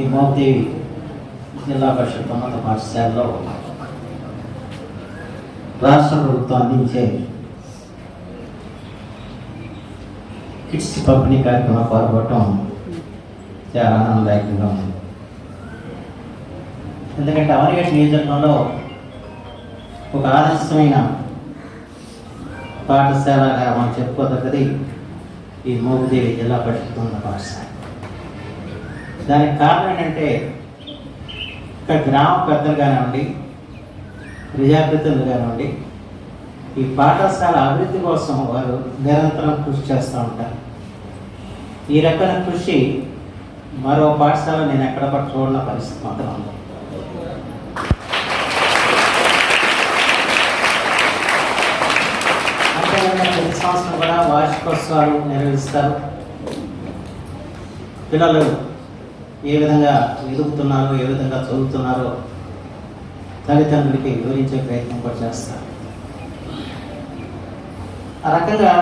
ఈ మోపిదేవి జిల్లా పరిషత్ ఉన్నత పాఠశాలలో రాష్ట్ర ప్రభుత్వం అందించే కిట్స్ పంపిణీ కార్యక్రమం పాల్గొనడం చాలా ఆనందదాయకంగా ఉంది. ఎందుకంటే అవనిగట్ నియోజకవర్గంలో ఒక ఆదర్శమైన పాఠశాలగా మనం చెప్పుకోదగ్గది ఈ మోపిదేవి జిల్లా పరిషత్ ఉన్న పాఠశాల. దానికి కారణం ఏంటంటే ఇక్కడ గ్రామ పెద్దలు కానివ్వండి ప్రజాప్రతినిధులు కానివ్వండి ఈ పాఠశాల అభివృద్ధి కోసం వారు నిరంతరం కృషి చేస్తూ ఉంటారు. ఈ రకమైన కృషి మరో పాఠశాల నేను ఎక్కడ పట్టుకోవడం పరిస్థితి మాత్రం ఉంది. ప్రతి సంవత్సరం కూడా వార్షికోత్సవాలు నిర్వహిస్తారు. పిల్లలు ఏ విధంగా ఎదుగుతున్నారో ఏ విధంగా చదువుతున్నారో తల్లిదండ్రులకి వివరించే ప్రయత్నం కూడా చేస్తారు ఆ రకంగా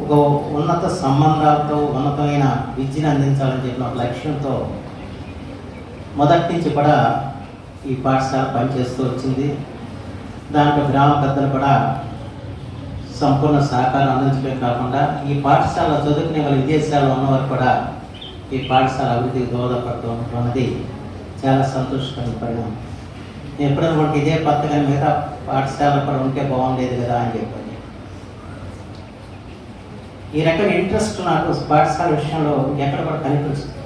ఒక ఉన్నత సంబంధాలతో ఉన్నతమైన విద్యను అందించాలని చెప్పిన ఒక లక్ష్యంతో మొదటి నుంచి కూడా ఈ పాఠశాల పనిచేస్తూ వచ్చింది. దాంట్లో గ్రామ పెద్దలు కూడా సంపూర్ణ సహకారం అందించడమే కాకుండా ఈ పాఠశాల చదువుకునే వాళ్ళ విదేశాల్లో ఉన్నవారు కూడా ఈ పాఠశాల అభివృద్ధికి దోహదపడుతూ అన్నది చాలా సంతోషకరమైన పరిణామం. నేను ఎప్పుడైనా ఇదే పద్ధతిగా మిగతా పాఠశాల కూడా ఉంటే బాగుండేది కదా అని చెప్పని. ఈ రకమైన ఇంట్రెస్ట్ నాకు పాఠశాల విషయంలో ఎక్కడ కూడా కనిపించదు